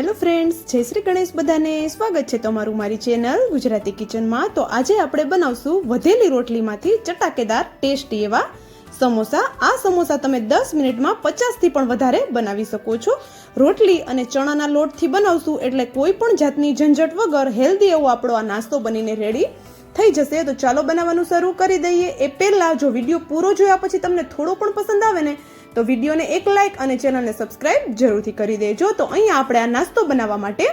Hello friends જય શ્રી ગણેશ બધાને. સ્વાગત છે તમારું મારી ચેનલ ગુજરાતી કિચનમાં તો આજે આપણે બનાવશું વધેલી રોટલીમાંથી ચટાકેદાર ટેસ્ટી એવા સમોસા. આ સમોસા તમે દસ મિનિટમાં પચાસથી પણ વધારે બનાવી શકો છો. રોટલી અને ચણાના લોટથી બનાવશું એટલે કોઈ પણ જાતની ઝંઝટ વગર હેલ્ધી એવો આપણો આ નાસ્તો બનીને રેડી થઈ જશે. તો ચાલો બનાવવાનું શરૂ કરી દઈએ. એ પહેલાં જો વીડિયો પૂરો જોયા પછી તમને થોડો પણ પસંદ આવે ને તો વિડીયોને એક લાઇક અને ચેનલને સબસ્ક્રાઇબ જરૂરથી કરી દેજો. તો અહીંયા આપણે આ નાસ્તો બનાવવા માટે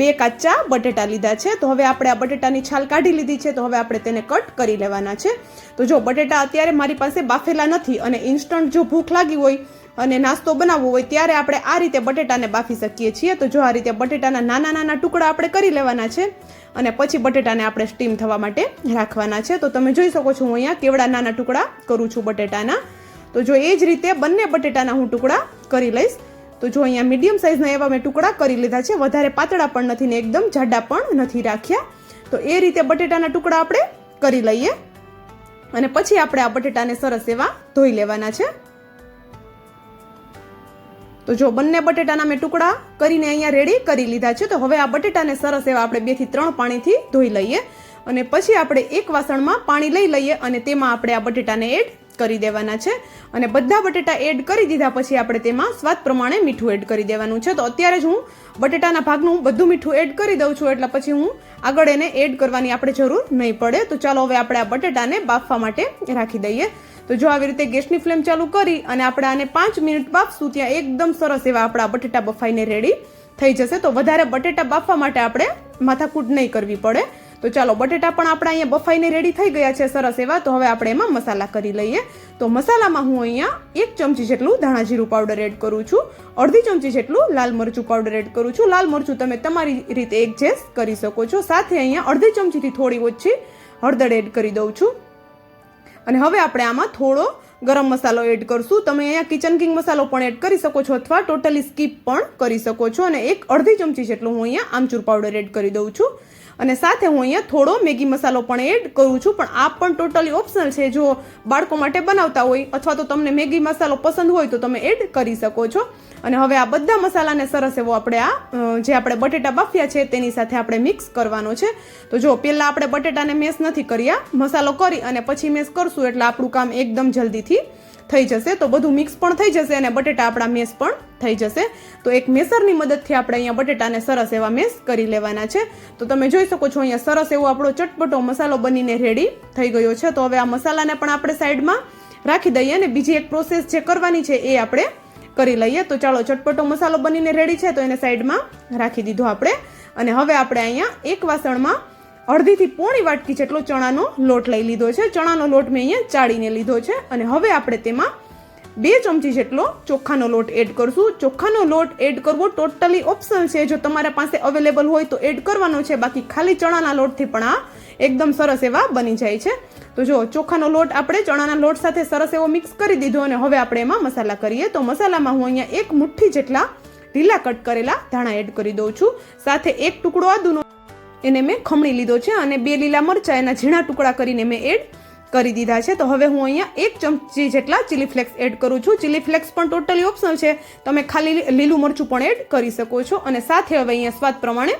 બે કાચા બટેટા લીધા છે. તો હવે આપણે આ બટેટાની છાલ કાઢી લીધી છે. તો હવે આપણે તેને કટ કરી લેવાના છે. તો જો બટેટા અત્યારે મારી પાસે બાફેલા નથી અને ઇન્સ્ટન્ટ જો ભૂખ લાગી હોય અને નાસ્તો બનાવવો હોય ત્યારે આપણે આ રીતે બટેટાને બાફી શકીએ છીએ. તો જો આ રીતે બટેટાના નાના નાના ટુકડા આપણે કરી લેવાના છે અને પછી બટેટાને આપણે સ્ટીમ થવા માટે રાખવાના છે. તો તમે જોઈ શકો છો હું અહીંયા કેવડા નાના ટુકડા કરું છું બટેટાના. તો જો એ જ રીતે બંને બટેટાના હું ટુકડા કરી લઈશ. તો જો અહીંયા મીડિયમ સાઇઝના એવા મેં ટુકડા કરી લીધા છે, વધારે પાતળા પણ નથી ને એકદમ જાડા પણ નથી રાખ્યા. તો એ રીતે બટેટાના ટુકડા આપણે કરી લઈએ. અને પછી આપણે આ બટેટાને સરસ એવા ધોઈ લેવાના છે. તો જો બંને બટેટાના મેં ટુકડા કરીને અહીંયા રેડી કરી લીધા છે, તો હવે આ બટેટાને સરસ એવા આપણે બેથી ત્રણ પાણીથી ધોઈ લઈએ. અને પછી આપણે એક વાસણમાં પાણી લઈ લઈએ અને તેમાં આપણે આ બટેટાને એડ કરી દેવાના છે. અને બધા બટેટા એડ કરી દીધા પછી આપણે તેમાં સ્વાદ પ્રમાણે મીઠું એડ કરી દેવાનું છે. તો અત્યારે જ હું બટેટાના ભાગનું બધું મીઠું એડ કરી દઉં છું, એટલે પછી હું આગળ એને એડ કરવાની આપણે જરૂર નહીં પડે. તો ચાલો હવે આપણે આ બટેટાને બાફવા માટે રાખી દઈએ. તો જો આવી રીતે ગેસની ફ્લેમ ચાલુ કરી અને આપણે આને પાંચ મિનિટ બાફશું, ત્યાં એકદમ સરસ એવા આપણા બટેટા બફાઈને રેડી થઈ જશે. તો વધારે બટેટા બાફવા માટે આપણે માથાકૂટ નહીં કરવી પડે. તો ચાલો, બટેટા પણ આપણા અહીંયા બફાઈને રેડી થઈ ગયા છે સરસ એવા. તો હવે આપણે એમાં મસાલા કરી લઈએ. તો મસાલામાં હું અહીંયા એક ચમચી જેટલું ધાણા જીરું પાવડર એડ કરું છું. અડધી ચમચી જેટલું લાલ મરચું પાવડર એડ કરું છું. લાલ મરચું તમે તમારી રીતે એડજસ્ટ કરી શકો છો. સાથે અહીંયા અડધી ચમચીથી થોડી ઓછી હળદર એડ કરી દઉં છું. અને હવે આપણે આમાં થોડો ગરમ મસાલો એડ કરશું. તમે અહીંયા કિચન કિંગ મસાલો પણ એડ કરી શકો છો અથવા ટોટલી સ્કીપ પણ કરી શકો છો. અને એક અડધી ચમચી જેટલું હું અહીંયા આમચૂર પાવડર એડ કરી દઉં છું. અને સાથે હું અહીંયા થોડો મેગી મસાલો પણ એડ કરું છું, પણ આ પણ ટોટલી ઓપ્શનલ છે. જો બાળકો માટે બનાવતા હોય અથવા તો તમને મેગી મસાલો પસંદ હોય તો તમે એડ કરી શકો છો. અને હવે આ બધા મસાલાને સરસ એવો આપણે આ જે આપણે બટેટા બાફ્યા છે તેની સાથે આપણે મિક્સ કરવાનો છે. તો જો પહેલાં આપણે બટેટાને મેસ નથી કર્યા, મસાલો કરી અને પછી મેસ કરશું એટલે આપણું કામ એકદમ જલ્દીથી થઈ જશે. તો બધું મિક્સ પણ થઈ જશે અને બટેટા આપણા મેસ પણ થઈ જશે. તો એક મેસરની મદદથી આપણે અહીંયા બટેટાને સરસ એવા મેસ કરી લેવાના છે. તો તમે જોઈ શકો છો અહીંયા સરસ એવો આપણો ચટપટો મસાલો બનીને રેડી થઈ ગયો છે. તો હવે આ મસાલાને પણ આપણે સાઈડમાં રાખી દઈએ અને બીજી એક પ્રોસેસ જે કરવાની છે એ આપણે કરી લઈએ. તો ચાલો ચટપટો મસાલો બનીને રેડી છે. તો એને સાઈડમાં રાખી દીધો આપણે. અને હવે આપણે અહીંયા એક વાસણમાં અડધીથી પોણી વાટકી જેટલો ચણાનો લોટ લઈ લીધો છે. ચણાનો લોટ મેં અહીંયા ચાળીને લીધો છે. અને હવે આપણે તેમાં બે ચમચી જેટલો ચોખાનો લોટ એડ કરશું. ચોખાનો લોટ એડ કરવો ટોટલી ઓપ્શનલ છે. જો તમારા પાસે અવેલેબલ હોય તો એડ કરવાનો છે. બાકી ખાલી ચણાના લોટથી પણ આ એકદમ સરસ એવા બની જાય છે. તો જો ચોખાનો લોટ આપણે ચણાના લોટ સાથે સરસ એવો મિક્સ કરી દીધો અને હવે આપણે એમાં મસાલા કરીએ. તો મસાલામાં હું અહીંયા એક મુઠ્ઠી જેટલા ઢીલા કટ કરેલા ધાણા એડ કરી દઉં છું. સાથે એક ટુકડો આદુનો એને મેં ખમણી લીધો છે અને બે લીલા મરચાં, એના ઝીણા ટુકડા કરીને મેં એડ કરી દીધા છે. તો હવે હું અહીંયા એક ચમચી જેટલા ચીલી ફ્લેક્સ એડ કરું છું. ચીલી ફ્લેક્સ પણ ટોટલી ઓપ્શનલ છે. તમે ખાલી લીલું મરચું પણ એડ કરી શકો છો. અને સાથે હવે અહીંયા સ્વાદ પ્રમાણે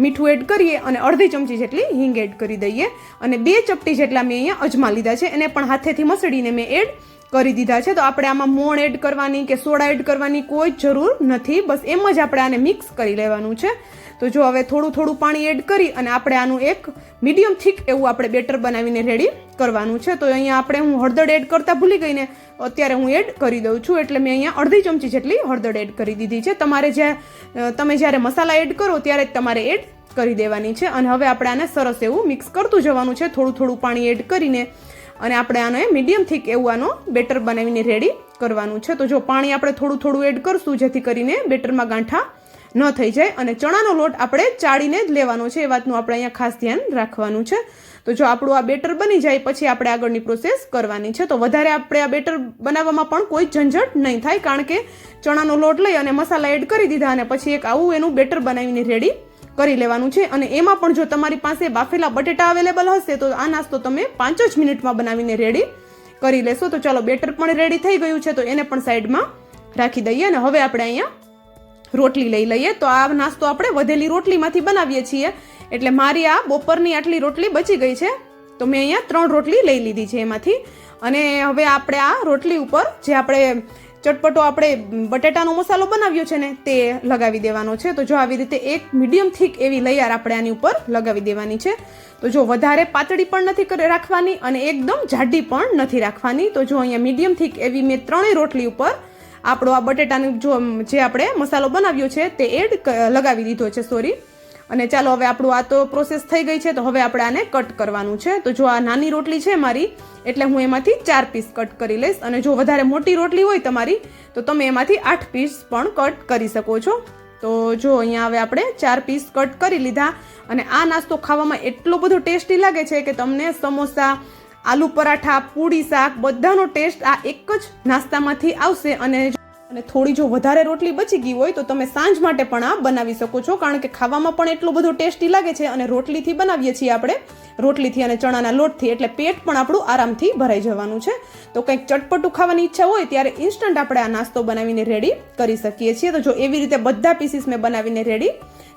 મીઠું એડ કરીએ અને અડધી ચમચી જેટલી હિંગ એડ કરી દઈએ. અને બે ચપટી જેટલા મેં અહીંયા અજમા લીધા છે. એને પણ હાથેથી મસળીને મેં એડ કરી દીધા છે. તો આપણે આમાં મોણ એડ કરવાની કે સોડા એડ કરવાની કોઈ જરૂર નથી. બસ એમ જ આપણે આને મિક્સ કરી લેવાનું છે. તો જો હવે થોડું થોડું પાણી એડ કરી અને આપણે આનું એક મીડિયમ થીક એવું આપણે બેટર બનાવીને રેડી કરવાનું છે. તો અહીંયા આપણે હું હળદર એડ કરતાં ભૂલી ગઈને અત્યારે હું એડ કરી દઉં છું. એટલે મેં અહીંયા અડધી ચમચી જેટલી હળદર એડ કરી દીધી છે. તમારે જે તમે જ્યારે મસાલા એડ કરો ત્યારે જ તમારે એડ કરી દેવાની છે. અને હવે આપણે આને સરસ એવું મિક્સ કરતું જવાનું છે. થોડું થોડું પાણી એડ કરીને અને આપણે આને મીડિયમ થીક એવું આનો બેટર બનાવીને રેડી કરવાનું છે. તો જો પાણી આપણે થોડું થોડું એડ કરશું, જેથી કરીને બેટરમાં ગાંઠા ન થઈ જાય અને ચણાનો લોટ આપણે ચાળીને જ લેવાનો છે, એ વાતનું આપણે અહીંયા ખાસ ધ્યાન રાખવાનું છે. તો જો આપણું આ બેટર બની જાય, પછી આપણે આગળની પ્રોસેસ કરવાની છે. તો વધારે આપણે આ બેટર બનાવવામાં પણ કોઈ ઝંઝટ નહીં થાય, કારણ કે ચણાનો લોટ લઈ અને મસાલા એડ કરી દીધા અને પછી એક આવું એનું બેટર બનાવીને રેડી કરી લેવાનું છે. અને એમાં પણ જો તમારી પાસે બાફેલા બટેટા અવેલેબલ હશે, તો આ નાસ્તો તમે પાંચ જ મિનિટમાં બનાવીને રેડી કરી લેશો. તો ચાલો બેટર પણ રેડી થઈ ગયું છે, તો એને પણ સાઈડમાં રાખી દઈએ અને હવે આપણે અહીંયા રોટલી લઈ લઈએ, તો આ નાસ્તો આપણે વધેલી રોટલીમાંથી બનાવીએ છીએ. એટલે મારી આ બપોરની આટલી રોટલી બચી ગઈ છે. તો મેં અહીંયા ત્રણ રોટલી લઈ લીધી છે એમાંથી. અને હવે આપણે આ રોટલી ઉપર જે આપણે ચટપટો આપણે બટેટાનો મસાલો બનાવ્યો છે ને, તે લગાવી દેવાનો છે. તો જો આવી રીતે એક મીડિયમ થીક એવી લૈયાર આપણે આની ઉપર લગાવી દેવાની છે. તો જો વધારે પાતળી પણ નથી રાખવાની અને એકદમ જાડી પણ નથી રાખવાની. તો જો અહીંયા મીડિયમ થીક એવી મેં ત્રણેય રોટલી ઉપર આપણો આ બટેટાનો જો જે આપણે મસાલો બનાવ્યો છે, તે એડ લગાવી દીધો છે, સોરી. અને ચાલો હવે આપણું આ તો પ્રોસેસ થઈ ગઈ છે, તો હવે આપણે આને કટ કરવાનું છે. તો જો આ નાની રોટલી છે મારી, એટલે હું એમાંથી ચાર પીસ કટ કરી લઈશ. અને જો વધારે મોટી રોટલી હોય તમારી, તો તમે એમાંથી આઠ પીસ પણ કટ કરી શકો છો. તો જો અહીંયા હવે આપણે ચાર પીસ કટ કરી લીધા. અને આ નાસ્તો ખાવામાં એટલો બધો ટેસ્ટી લાગે છે કે તમને સમોસા આલુ પરાઠા પૂડી શાક, બધાનો ટેસ્ટ આ એક જ નાસ્તામાંથી આવશે અને અને થોડી જો વધારે રોટલી બચી ગઈ હોય તો તમે સાંજ માટે પણ આ બનાવી શકો છો, કારણ કે ખાવામાં પણ એટલો બધો ટેસ્ટી લાગે છે અને રોટલીથી બનાવીએ છીએ આપણે. રોટલીથી અને ચણાના લોટથી, એટલે પેટ પણ આપણું આરામથી ભરાઈ જવાનું છે. તો કંઈક ચટપટું ખાવાની ઈચ્છા હોય ત્યારે ઇન્સ્ટન્ટ આપણે આ નાસ્તો બનાવીને રેડી કરી શકીએ છીએ. તો જો એવી રીતે બધા પીસીસ મેં બનાવીને રેડી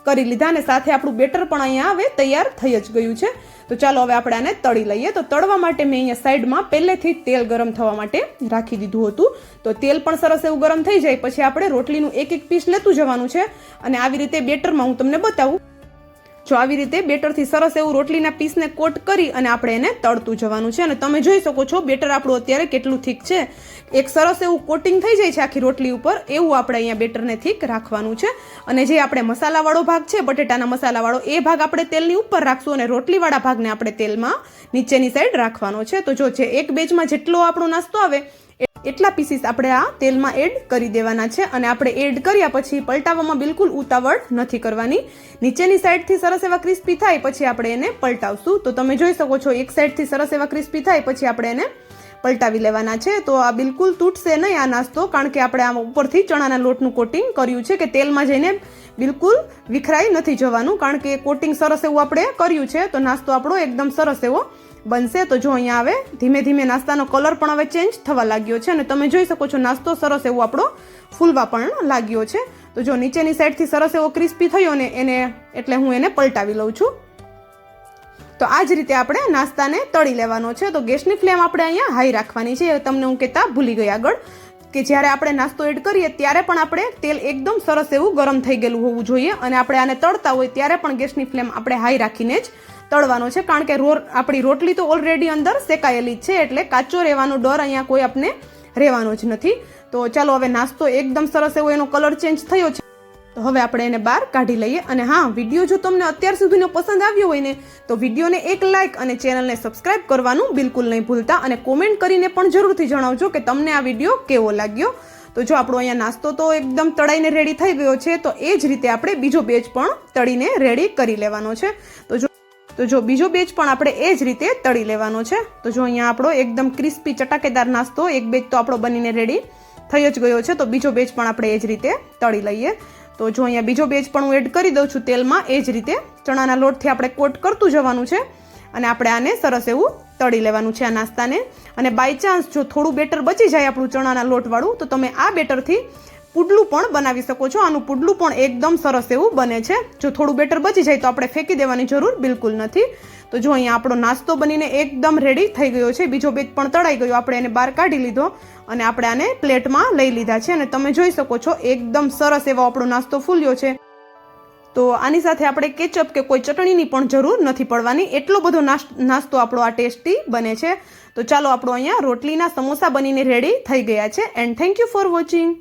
કરી લીધા અને સાથે આપણું બેટર પણ અહીંયા હવે તૈયાર થઈ જ ગયું છે. તો ચાલો હવે આપણે આને તળી લઈએ. તો તળવા માટે મેં અહીંયા સાઈડમાં પહેલેથી તેલ ગરમ થવા માટે રાખી દીધું હતું. તો તેલ પણ સરસ એવું ગરમ થઈ જાય. પછી આપણે રોટલીનું એક એક પીસ લેતું જવાનું છે. અને આવી રીતે બેટરમાં હું તમને બતાવું. જો આવી રીતે બેટરથી સરસ એવું રોટલીના પીસને કોટ કરી અને આપણે એને તળતું જવાનું છે અને તમે જોઈ શકો છો બેટર આપણું અત્યારે કેટલું થીક છે. એક સરસ એવું કોટિંગ થઈ જાય છે આખી રોટલી ઉપર, એવું આપણે અહીંયા બેટરને થીક રાખવાનું છે. અને જે આપણે મસાલાવાળો ભાગ છે, બટેટાના મસાલાવાળો, એ ભાગ આપણે તેલની ઉપર રાખશું અને રોટલીવાળા ભાગને આપણે તેલમાં નીચેની સાઈડ રાખવાનો છે. તો જો છે એક બેચમાં જેટલો આપણો નાસ્તો આવે એટલા પીસીસ આપણે આ તેલમાં એડ કરી દેવાના છે અને આપણે એડ કર્યા પછી પલટાવવામાં બિલકુલ ઉતાવળ નથી કરવાની. નીચેની સાઈડથી સરસ એવા ક્રિસ્પી થાય પછી આપણે એને પલટાવશું. તો તમે જોઈ શકો છો, એક સાઈડથી સરસ એવા ક્રિસ્પી થાય પછી આપણે એને પલટાવી લેવાના છે. તો આ બિલકુલ તૂટશે નહીં આ નાસ્તો, કારણ કે આપણે આ ઉપરથી ચણાના લોટનું કોટિંગ કર્યું છે કે તેલમાં જઈને બિલકુલ વિખરાઈ નથી જવાનું, કારણ કે કોટિંગ સરસ એવું આપણે કર્યું છે. તો નાસ્તો આપણો એકદમ સરસ એવો બનશે, તો જો અહીંયા આવે, ધીમે ધીમે નાસ્તાનો કલર પણ હવે ચેન્જ થવા લાગ્યો છે અને તમે જોઈ શકો છો નાસ્તો સરસ એવો આપણો ફૂલવા પણ લાગ્યો છે. તો જો નીચેની સાઈડથી સરસ એવો ક્રિસ્પી થયો ને એને, એટલે હું એને પલટાવી લઉં છું. તો આ જ રીતે આપણે નાસ્તાને તળી લેવાનો છે. તો ગેસની ફ્લેમ આપણે અહીંયા હાઈ રાખવાની છે. તમને હું કહેતા ભૂલી ગઈ આગળ કે જ્યારે આપણે નાસ્તો એડ કરીએ ત્યારે પણ આપણે તેલ એકદમ સરસ એવું ગરમ થઈ ગયેલું હોવું જોઈએ અને આપણે આને તળતા હોય ત્યારે પણ ગેસની ફ્લેમ આપણે હાઈ રાખીને જ તળવાનો છે, કારણ કે રો આપણી રોટલી તો ઓલરેડી અંદર શેકાયેલી છે, એટલે કાચો રહેવાનો ડર અહીંયા કોઈ આપણે રહેવાનો જ નથી. તો ચાલો હવે નાસ્તો એકદમ સરસ એવો એનો કલર ચેન્જ થયો છે. તો હવે આપણે એને બહાર કાઢી લઈએ. અને હા વીડિયો જો તમને અત્યાર સુધીનો પસંદ આવ્યો હોય ને, તો વિડીયોને એક લાઇક અને ચેનલને સબસ્ક્રાઇબ કરવાનું બિલકુલ નહીં ભૂલતા. અને કોમેન્ટ કરીને પણ જરૂરથી જણાવજો કે તમને આ વીડિયો કેવો લાગ્યો. તો જો આપણો અહીંયા નાસ્તો તો એકદમ તળાઈને રેડી થઈ ગયો છે, તો એ જ રીતે આપણે બીજો બેચ પણ તળીને રેડી કરી લેવાનો છે. તો જો તો જો બીજો બેચ પણ આપણે એ જ રીતે તળી લેવાનો છે. તો જો અહીંયા આપણો એકદમ ક્રિસ્પી ચટાકેદાર નાસ્તો, એક બેચ તો આપણો બનીને રેડી થઈ જ ગયો છે. તો બીજો બેચ પણ આપણે એ જ રીતે તળી લઈએ. તો જો અહીંયા બીજો બેચ પણ હું એડ કરી દઉં છું તેલમાં, એ જ રીતે ચણાના લોટથી આપણે કોટ કરતું જવાનું છે અને આપણે આને સરસ એવું તળી લેવાનું છે આ નાસ્તાને. અને બાય ચાન્સ જો થોડું બેટર બચી જાય આપણું ચણાના લોટવાળું, તો તમે આ બેટરથી પુડલું પણ બનાવી શકો છો. આનું પુડલું પણ એકદમ સરસ એવું બને છે. જો થોડું બેટર બચી જાય તો આપણે ફેંકી દેવાની જરૂર બિલકુલ નથી. તો જો અહીંયા આપણો નાસ્તો બનીને એકદમ રેડી થઈ ગયો છે. બીજો બેચ પણ તળાઈ ગયો. આપણે એને બહાર કાઢી લીધો અને આપણે આને પ્લેટમાં લઈ લીધા છે અને તમે જોઈ શકો છો એકદમ સરસ એવો આપણો નાસ્તો ફૂલ્યો છે. તો આની સાથે આપણે કેચઅપ કે કોઈ ચટણીની પણ જરૂર નથી પડવાની. એટલો બધો નાસ્તો આપણો આ ટેસ્ટી બને છે. તો ચાલો આપણો અહીંયા રોટલીના સમોસા બનીને રેડી થઈ ગયા છે. And thank you for watching